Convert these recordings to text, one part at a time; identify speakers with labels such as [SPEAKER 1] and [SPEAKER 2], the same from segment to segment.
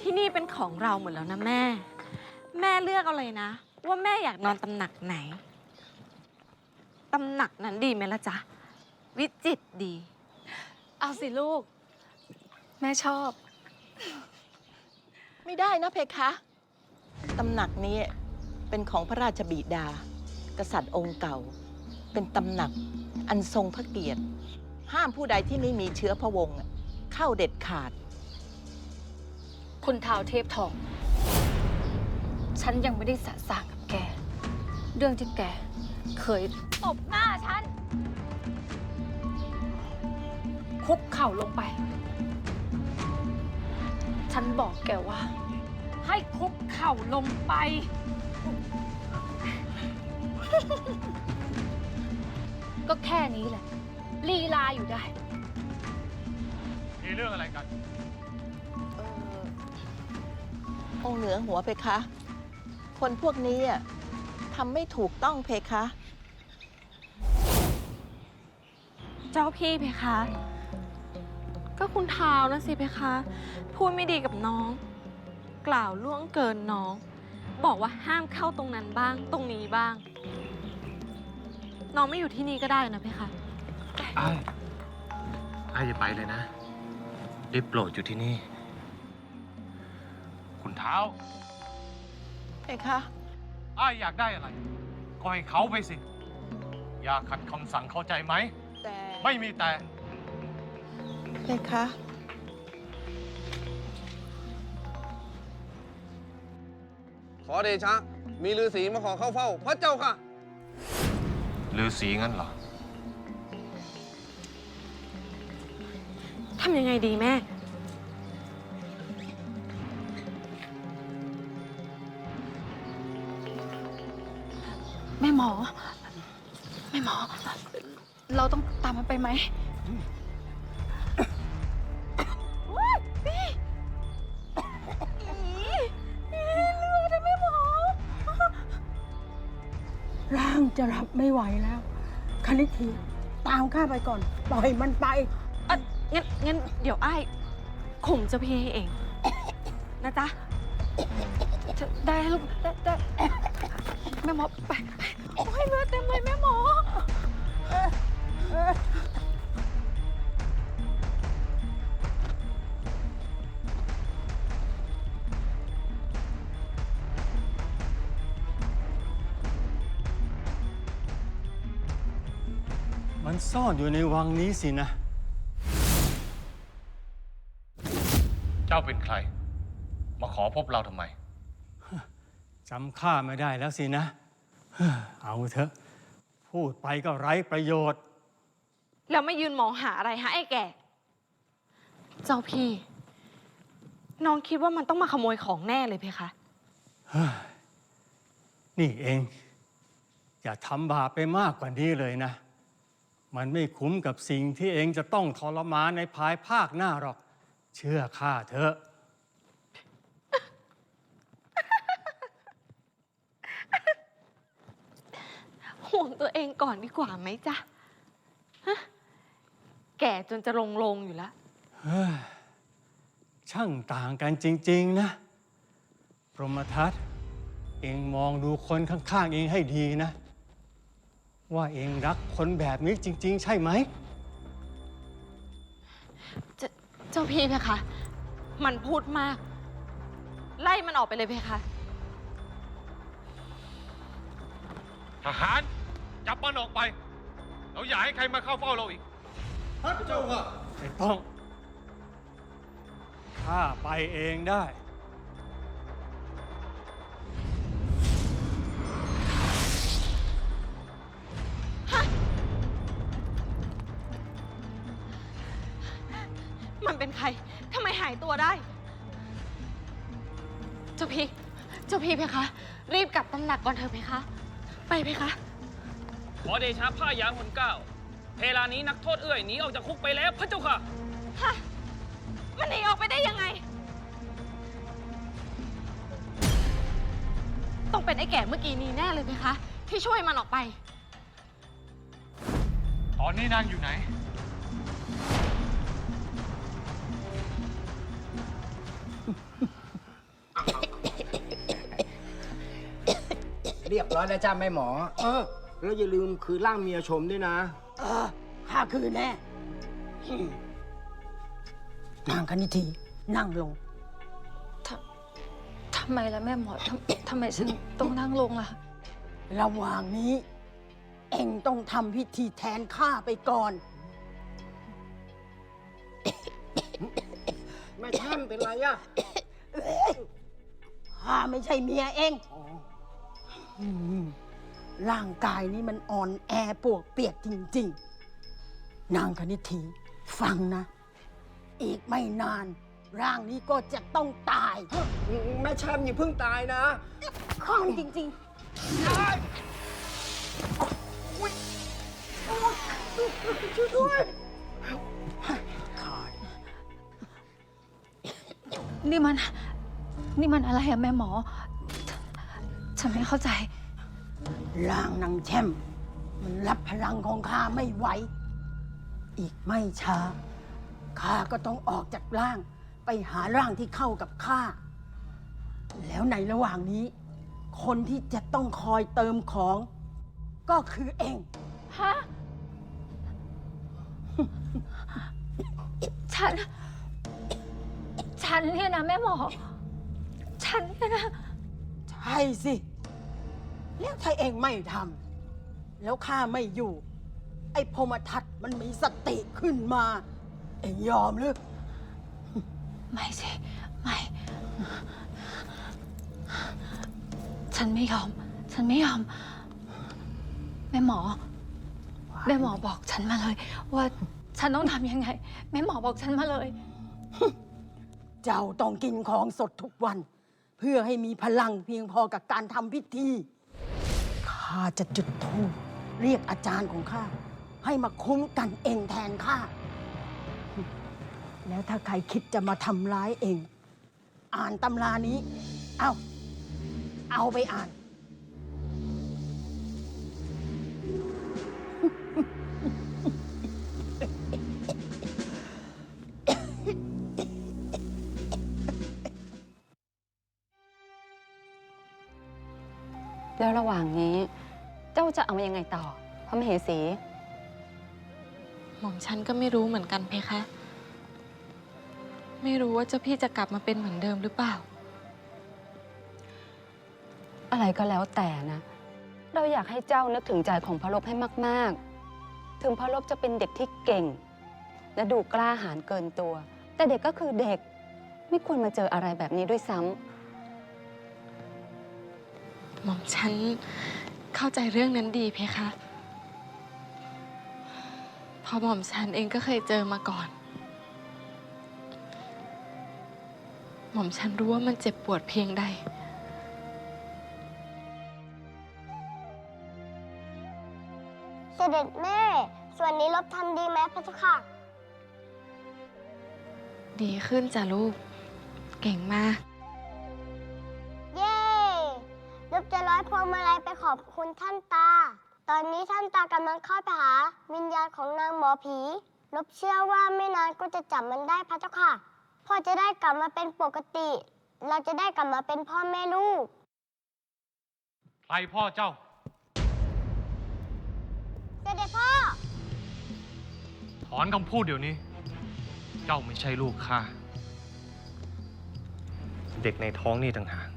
[SPEAKER 1] ที่นี่เป็นของเราหมดแล้วนะแม่ แม่เลือกเอาเลยนะ ว่าแม่อยากนอนตำหนักไหน ตำหนักนั้นดีไหมล่ะจ๊ะ วิจิตรดี
[SPEAKER 2] เอาสิลูก แม่ชอบ
[SPEAKER 3] ไม่ได้นะเพคะ ตำหนักนี้เป็นของพระราชบิดา กษัตริย์องค์เก่า เป็นตำหนักอันทรงพระเกียรติ ห้ามผู้ใดที่ไม่มีเชื้อพระวงศ์เข้าเด็ดขาด
[SPEAKER 2] คุณท้าวเทพทอง ฉันยังไม่ได้สะสางกับแก เรื่องที่แกเคยตบหน้าฉัน คุกเข่าลงไป ฉันบอกแกว่า ให้คุกเข่าลงไป ก็แค่นี้แหละลีลาอยู่ได้
[SPEAKER 4] มีเรื่องอะไรกัน
[SPEAKER 3] องค์เหนือหัวเพคะ คนพวกนี้อะทำไม่ถูกต้องเพคะ
[SPEAKER 1] เจ้าพี่เพคะ ก็คุณเท้านะสิเพคะ พูดไม่ดีกับน้อง กล่าวล่วงเกินน้อง บอกว่าห้ามเข้าตรงนั้นบ้าง ตรงนี้บ้าง น้องไม่อยู่ที่นี่ก็ได้นะเพคะ
[SPEAKER 4] ไอ้ไอ้อย่าไปเลยนะได้โปรดอยู่ที่นี่ คุณเท้า
[SPEAKER 3] เพคะ
[SPEAKER 4] ไอ้อยากได้อะไร ก็ให้เขาไปสิ อย่าขัดคำสั่งเข้าใจไหม
[SPEAKER 3] แต่
[SPEAKER 4] ไม่มีแต่
[SPEAKER 3] เพคะ
[SPEAKER 5] ขอเดชะ มีฤาษีมาขอเข้าเฝ้า พระเจ้าค่ะ
[SPEAKER 4] ลือสีงั้นเหรอ
[SPEAKER 1] ทำยังไงดีแม่
[SPEAKER 2] แม่หมอ แม่หมอ เราต้องตามมันไปไหมพี่เลือดอะแม่หมอ
[SPEAKER 6] ร่างจะรับไม่ไหวแล้วคณิธีตามข้าไปก่อน ปล่อยมันไป
[SPEAKER 1] เอะงั้นงั้นเดี๋ยวไอ้ายข่มเจ้าพี่ให้เอง นะจ๊ะ
[SPEAKER 2] ได้ลูกได้ได้ แม่หมอไปไปโอ้ยเลือดเต็มเลยแม่หมอ
[SPEAKER 7] มันซ่อนอยู่ในวังนี้สินะ
[SPEAKER 4] เจ้าเป็นใคร มาขอพบเราทำไม
[SPEAKER 7] จำข้าไม่ได้แล้วสินะเฮ้อเอาเถอะ พูดไปก็ไร้ประโยชน์
[SPEAKER 1] แล้วไม่ยืนมองหาอะไรฮะไอ้แก่ เจ้าพี่ น้องคิดว่ามันต้องมาขโมยของแน่เลยเพคะ
[SPEAKER 7] เฮ้ยนี่เอง อย่าทำบาปไปมากกว่านี้เลยนะ มันไม่คุ้มกับสิ่งที่เองจะต้องทรมานในภายภาคหน้าหรอก เชื่อข้าเถอะ
[SPEAKER 1] ห่วง ตัวเองก่อนดีกว่าไหมจ๊ะฮะแก่จนจะลงลงอยู่แล้ว
[SPEAKER 7] เฮ้ยช่างต่างกันจริง ๆ นะ พรหมทัตเองมองดูคนข้าง ๆ เองให้ดีนะ ว่าเองรักคนแบบนี้จริง ๆ ใช่ไหม
[SPEAKER 1] เจเจ้าพี่เพคะ มันพูดมาก ไล่มันออกไปเลยเพคะ
[SPEAKER 4] ทหาร จับมันออกไป เราอย่าให้ใครมาเข้าเฝ้าเราอีก
[SPEAKER 7] ไม่ต้อง ข้าไปเองได้
[SPEAKER 1] มันเป็นใคร ทำไมหายตัวได้ เจ้าพี่ เจ้าพี่เพคะ รีบกลับตำหนักก่อนเถอะเพคะ ไปเพคะ
[SPEAKER 8] ขอเดชะผ้ายางคนเก้าเพลานี้นักโทษเอื้อยหนีออกจากคุกไปแล้วพระเจ้าค่ะ
[SPEAKER 1] ฮะ มันหนีออกไปได้ยังไง ต้องเป็นไอ้แก่เมื่อกี้นี้แน่เลยไหมคะ ที่ช่วยมันออกไป
[SPEAKER 4] ตอนนี้นางอยู่ไหน เรี
[SPEAKER 9] ยบร้อยแล้วจ้าแม่หมอ เออ แล้วอย่าลืมคือร่างเมียชมด้วยนะ
[SPEAKER 6] เออข้าคืนแน่อืมนางคณิธีนั่งลง
[SPEAKER 2] ทำไมล่ะแม่หมอทำทำไมฉันต้องนั่งลงล่ะ
[SPEAKER 6] ระหว่างนี้ เอ็งต้องทำพิธีแทนข้าไปก่อน
[SPEAKER 9] แม่ช่ำเป็นไรอะ
[SPEAKER 6] ข้าไม่ใช่เมียเอง
[SPEAKER 9] อ๋อ
[SPEAKER 6] ม ร่างกายนี้มันอ่อนแอปวกเปียกจริง ๆ นางคณิธีฟังนะ อีกไม่นาน ร่างนี้ก็จะต้องตาย
[SPEAKER 9] แม่ช่ำอย่าเพิ่งตายนะ
[SPEAKER 6] ข้องจริง
[SPEAKER 2] นี่มัน นี่มันอะไรอะแม่หมอ ฉันไม่เข้าใจ
[SPEAKER 6] ๆร่างนางแช่ม มันรับพลังของข้าไม่ไหว อีกไม่ช้า ข้าก็ต้องออกจากร่าง ไปหาร่างที่เข้ากับข้า แล้วในระหว่างนี้ คนที่จะต้องคอยเติมของ ก็คือเอง
[SPEAKER 2] ฮะ ฉัน ฉันเนี่ยนะแม่หมอ ฉันเนี่ยนะ
[SPEAKER 6] ใช่สิ แล้วถ้าเองไม่ทำแล้วข้าไม่อยู่ ไอ้พรหมทัตมันมีสติขึ้นมา เองยอมหรือ
[SPEAKER 2] ไม่สิ ไม่ ฉันไม่ยอม ฉันไม่ยอม แม่หมอ แม่หมอบอกฉันมาเลย ว่าฉันต้องทำยังไง แม่หมอบอกฉันมาเลย
[SPEAKER 6] เจ้าต้องกินของสดทุกวัน เพื่อให้มีพลังเพียงพอกับการทำพิธี ข้าจะจุดธูปเรียกอาจารย์ของข้าให้มาคุ้มกันเองแทนข้า แล้วถ้าใครคิดจะมาทำร้ายเอง อ่านตำรานี้ เอาเอาไปอ่าน
[SPEAKER 10] แล้วระหว่างนี้ เจ้าจะเอายังไงต่อ พระมเหสี
[SPEAKER 1] หม่อมฉันก็ไม่รู้เหมือนกันเพคะ ไม่รู้ว่าเจ้าพี่จะกลับมาเป็นเหมือนเดิมหรือเปล่า
[SPEAKER 10] อะไรก็แล้วแต่นะ เราอยากให้เจ้านึกถึงใจของพระลบให้มากๆ ถึงพระลบจะเป็นเด็กที่เก่ง และดูกล้าหาญเกินตัว แต่เด็กก็คือเด็ก ไม่ควรมาเจออะไรแบบนี้ด้วยซ้ำ
[SPEAKER 1] หม่อมฉัน เข้าใจเรื่องนั้นดีเพคะเพอหม่อมฉันเองก็เคยเจอมาก่อน หม่อมฉันรู้ว่ามันเจ็บปวดเพียงใด
[SPEAKER 11] เสด็จแม่ ส่วนนี้ลบทำดีไหมพระเจ้าค่ะ
[SPEAKER 1] ดีขึ้นจ้ะลูก เก่งมาก
[SPEAKER 11] อบคุณท่านตา ตอนนี้ท่านตากำลังเข้าไปหาวิญญาณของนางหมอผีลบเชื่อว่าไม่นานก็จะจับมันได้พระเจ้าค่ะพ่อจะได้กลับมาเป็นปกติ เราจะได้กลับมาเป็นพ่อแม่ลูก
[SPEAKER 4] ใครพ่อเจ้า
[SPEAKER 11] เสด็จพ่อ
[SPEAKER 4] ถอนคำพูดเดี๋ยวนี้ เจ้าไม่ใช่ลูกข้า เด็กในท้องนี่ต่างหาก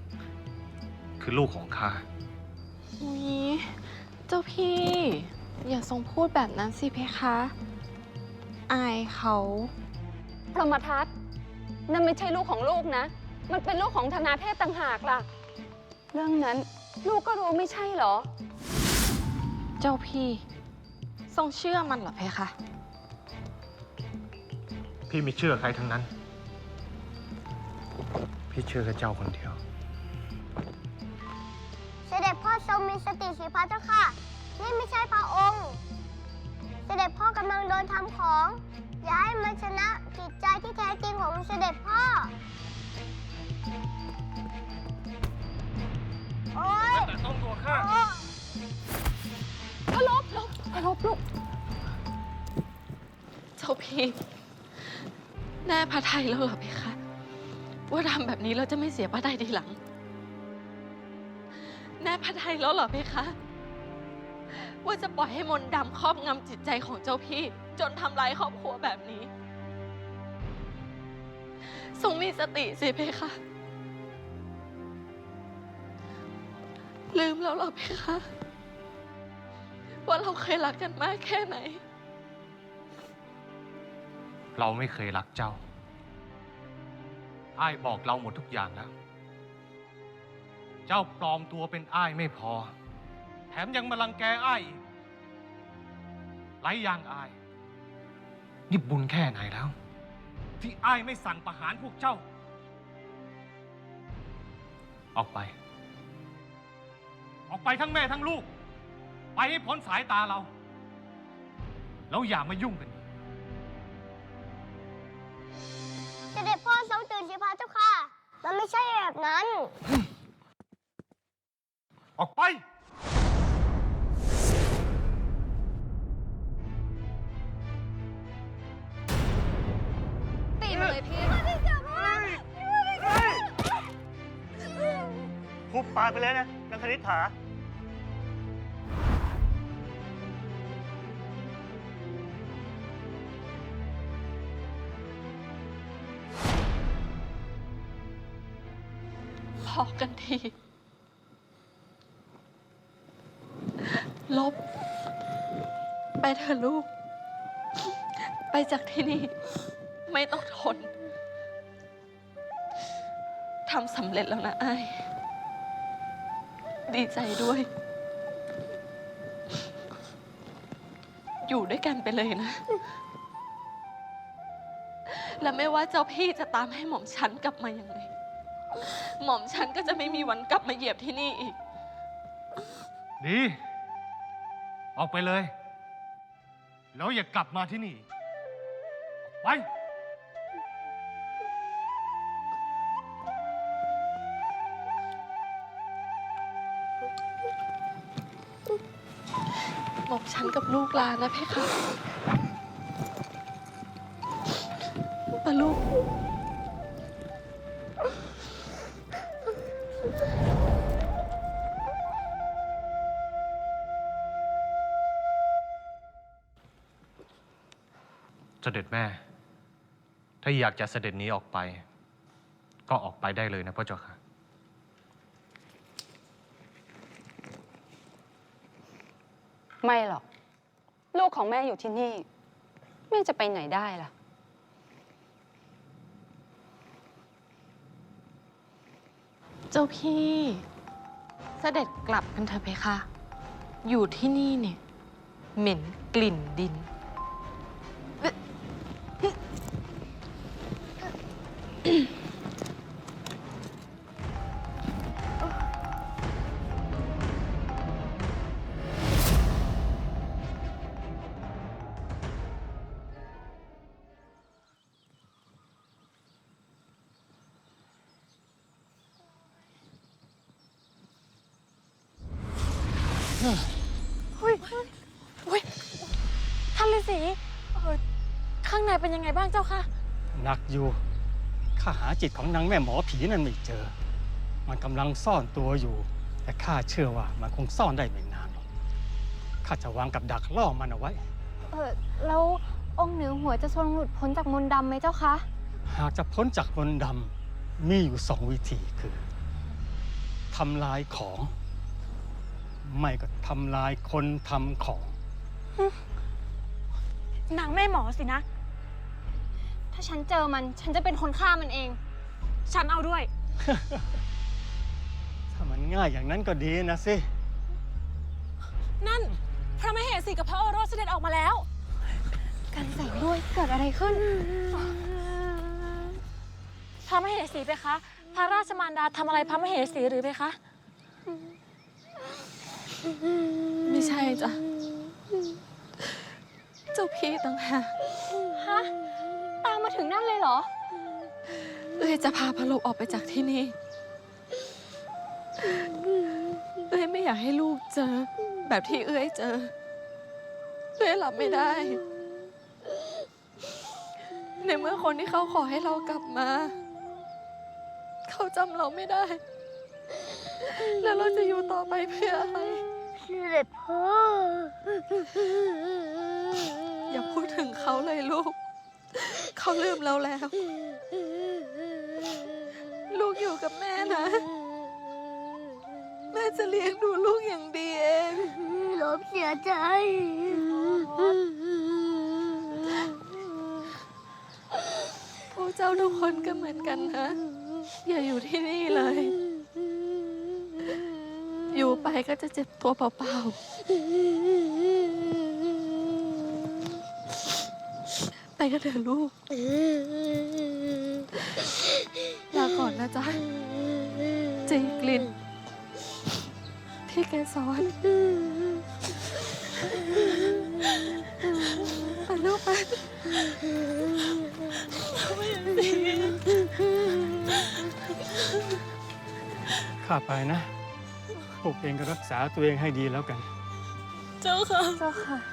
[SPEAKER 4] คือลูกของข้า
[SPEAKER 1] อุ๊ยเจ้าพี่ อย่าทรงพูดแบบนั้นสิเพคะ อายเขา
[SPEAKER 10] พรหมทัตนั่นไม่ใช่ลูกของลูกนะ มันเป็นลูกของธนาเทพต่างหากล่ะ เรื่องนั้นลูกก็รู้ไม่ใช่เหรอ
[SPEAKER 1] เจ้าพี่ ทรงเชื่อมันเหรอเพคะ
[SPEAKER 4] พี่ไม่เชื่อใครทั้งนั้น พี่เชื่อแค่เจ้าคนเดียว
[SPEAKER 11] รงมีสติสิพระเจ้าค่ะ นี่ไม่ใช่พระองค์ เสด็จพ่อกำลังโดนทำของ อย่าให้มันชนะจิตใจที่แท้จริงของเสด็จพ่อ โอ๊ย
[SPEAKER 4] แต่ต้องตัวข้า
[SPEAKER 11] โอ๊ย
[SPEAKER 1] ลบลบลบลูกเจ้าพี่แน่พระไทยแล้วเหรอเพคะ ว่าทำแบบนี้เราจะไม่เสียพระไทยทีหลัง แน่พระทัยแล้วเหรอเพคะ ว่าจะปล่อยให้มนต์ดำครอบงำจิตใจของเจ้าพี่ จนทำร้ายครอบครัวแบบนี้ ทรงมีสติสิเพคะ ลืมแล้วเหรอเพคะ ว่าเราเคยรักกันมากแค่ไหน
[SPEAKER 4] เราไม่เคยรักเจ้า อ้ายบอกเราหมดทุกอย่างแล้ว เจ้าปลอมตัวเป็นอ้ายไม่พอ แถมยังมาลังแกอ้ายอีกไรอย่างอ้าย นี่บุญแค่ไหนแล้ว ที่อ้ายไม่สั่งประหารพวกเจ้า ออกไป ออกไปทั้งแม่ทั้งลูก ไปให้พ้นสายตาเรา แล้วอย่ามายุ่งกันอีก
[SPEAKER 11] เสด็จพ่อทรงตื่นสิพระเจ้าค่ะ มันไม่ใช่แบบนั้น
[SPEAKER 4] ออกไป
[SPEAKER 2] ตีมาเลยพี่
[SPEAKER 12] คุบปากไปเลยนะนางคณิษฐา
[SPEAKER 1] พอกันที ลบ ไปเถอะลูก ไปจากที่นี่ ไม่ต้องทนทำสำเร็จแล้วนะไอ้ดีใจด้วย อยู่ด้วยกันไปเลยนะ และไม่ว่าเจ้าพี่จะตามให้หม่อมฉันกลับมาอย่างไรหม่อมฉันก็จะไม่มีวันกลับมาเหยียบที่นี่อีก
[SPEAKER 4] ดี ออกไปเลย แล้วอย่ากลับมาที่นี่ไป
[SPEAKER 1] หม่อมฉันกับลูกลานะเพคะปะลูก
[SPEAKER 4] เสด็จแม่ ถ้าอยากจะเสด็จหนี้ออกไป ก็ออกไปได้เลยนะพระเจ้าค่ะ
[SPEAKER 10] ไม่หรอก ลูกของแม่อยู่ที่นี่ แม่จะไปไหนได้ล่ะ
[SPEAKER 1] เจ้าพี่เสด็จกลับกันเถอะเพคะ อยู่ที่นี่เนี่ย เหม็นกลิ่นดิน
[SPEAKER 2] เป็นยังไงบ้างเจ้าค่ะ
[SPEAKER 7] หนักอยู่ ข้าหาจิตของนางแม่หมอผีนั่นไม่เจอ มันกำลังซ่อนตัวอยู่ แต่ข้าเชื่อว่ามันคงซ่อนได้ไม่นานหรอก ข้าจะวางกับดักล่อมันเอาไว้
[SPEAKER 2] เออแล้วองค์เหนือหัวจะทรงหลุดพ้นจากมนต์ดำไหมเจ้าคะ
[SPEAKER 7] หากจะพ้นจากมนต์ดำมีอยู่สองวิธีคือทำลายของ ไม่ก็ทำลายคนทำของ
[SPEAKER 2] นางแม่หมอสินะถ้าฉันเจอมัน ฉันจะเป็นคนฆ่ามันเอง ฉันเอาด้วย
[SPEAKER 7] ถ้ามันง่ายอย่างนั้นก็ดีนะสิ
[SPEAKER 2] นั่น พระมเหสีกับพระโอรสเสด็จออกมาแล้ว กันแสงด้วยเกิดอะไรขึ้น พระมเหสีไปคะ พระราชมารดาทำอะไรพระมเหสีหรือไปคะ
[SPEAKER 1] ไม่ใช่จ้ะ เจ้าพี่ต่างหาก
[SPEAKER 2] ฮะตา มมาถึงนั่นเลยเหรอ
[SPEAKER 1] เอ้ยจะพาพะโลบออกไปจากที่นี่ เอ้ยไม่อยากให้ลูกเจอ แบบที่เอ้ยเจอ เอ้ยรับไม่ได้ ในเมื่อคนที่เขาขอให้เรากลับมา เขาจำเราไม่ได้ แล้วเราจะอยู่ต่อไปเพื่ออะไร
[SPEAKER 11] เสด็จพ่อ
[SPEAKER 1] อย่าพูดถึงเขาเลยลูก เขาลืมเราแล้ว ลูกอยู่กับแม่นะ แม่จะเลี้ยงดูลูกอย่างดีเอง
[SPEAKER 11] ลบเสียใจ
[SPEAKER 1] พวกเจ้าทุกคนก็เหมือนกันนะ อย่าอยู่ที่นี่เลย อยู่ไปก็จะเจ็บตัวเปล่าๆ ไป กันเถอะลูกลาก่อนนะจ๊ะจีกลิน พี่แกสอนไปลูกไป
[SPEAKER 7] ข้าไปนะ พวกเองก็รักษาตัวเองให้ดีแล้วกัน
[SPEAKER 1] เจ้าค่ะ เจ้าค่ะ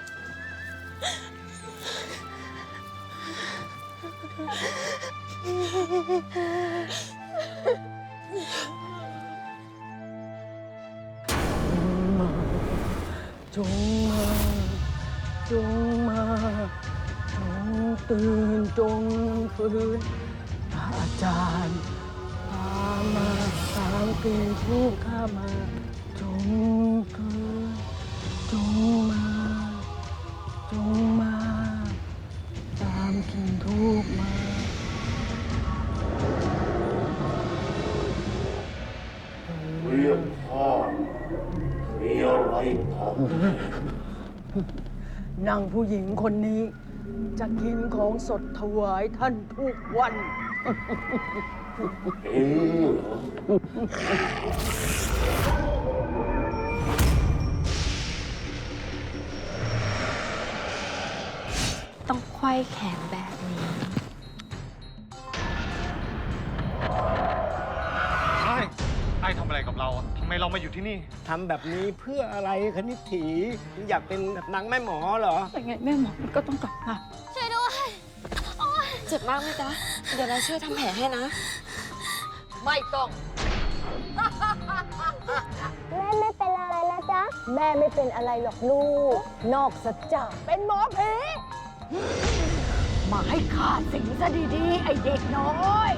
[SPEAKER 6] จงมา จงมา จงตื่นจงฟื้นพระอาจารย์พามาตามกลิ่นทูกข้ามา จง นางผู้หญิงคนนี้ จะกินของสดถวายท่านทุกวัน
[SPEAKER 12] เองเหรอ
[SPEAKER 1] ต้องไขว้แขนแบบนี้
[SPEAKER 4] ไอ้ไอ้ทำอะไรกับเราอะทำ ไมเรามาอยู่ที่นี่
[SPEAKER 9] ทำแบบนี้เพื่ออะไรคณิตถีอยากเป็นแบบนางแม่หมอเหรอ
[SPEAKER 2] แต่ไงแม่หมอมันก็ต้องกลับมา
[SPEAKER 11] ช่วยด้วย
[SPEAKER 1] เจ็บมากไหมจ๊ะ เดี๋ยวเราช่วยทำแผลให้นะ
[SPEAKER 6] ไม่ต้อง
[SPEAKER 11] แม่ไม่เป็นอะไรนะจ๊ะ
[SPEAKER 6] แม่ไม่เป็นอะไรหรอกลูก นอกสัจจะเป็นหมอผีมาให้ข้าสิงซะดีๆ ไอเด็กน้อย